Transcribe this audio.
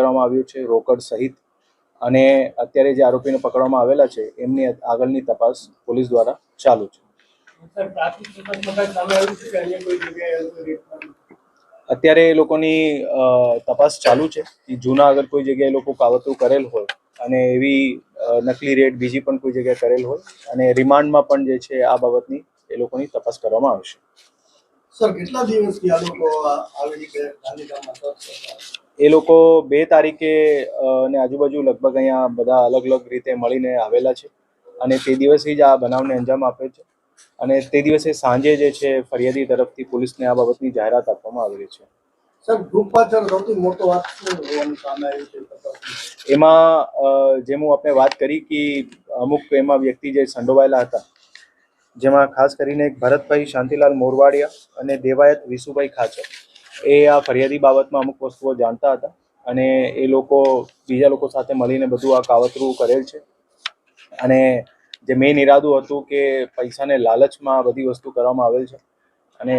કરવામાં આવ્યું છે રોકડ સહિત અને અત્યારે જે આરોપીને પકડવામાં આવેલા છે એમની આગળની તપાસ પોલીસ દ્વારા ચાલુ છે? અત્યારે એ લોકોની તપાસ ચાલુ છે કે જૂના અગર કોઈ જગ્યાએ એ લોકો કાવતરું કરેલ હોય અને એવી નકલી રેડ બીજી પણ કોઈ જગ્યાએ કરેલ હોય અને રિમાન્ડમાં પણ જે છે આ બાબતની એ લોકોની તપાસ કરવામાં આવશે સર કેટલા દિવસથી આ લોકો આવી રીતે ગાંધીધામમાં હતા? એ લોકો બે તારીખે ને આજુબાજુ લગભગ અહીંયા બધા અલગ અલગ રીતે મળીને આવેલા છે. અને તે દિવસે જ આ બનાવને અંજામ આપે છે. અને તે દિવસે સાંજે જે છે ફરિયાદી તરફથી પોલીસને આ બાબતની જાહેરાત આપવામાં આવેલી છે. એમાં જેમ હું આપણે વાત કરી કે અમુક એમાં વ્યક્તિ જે સંડોવાયેલા હતા જેમાં ખાસ કરીને ભરતભાઈ શાંતિલાલ મોરવાડિયા અને દેવાયત વિસુભાઈ ખાચર. એ આ ફરિયાદી બાબતમાં અમુક વસ્તુઓ જાણતા હતા અને એ લોકો બીજા લોકો સાથે મળીને બધું આ કાવતરું કરેલ છે. અને જે મેઇન ઈરાદું હતું કે પૈસાને લાલચમાં બધી વસ્તુ કરવામાં આવેલ છે. અને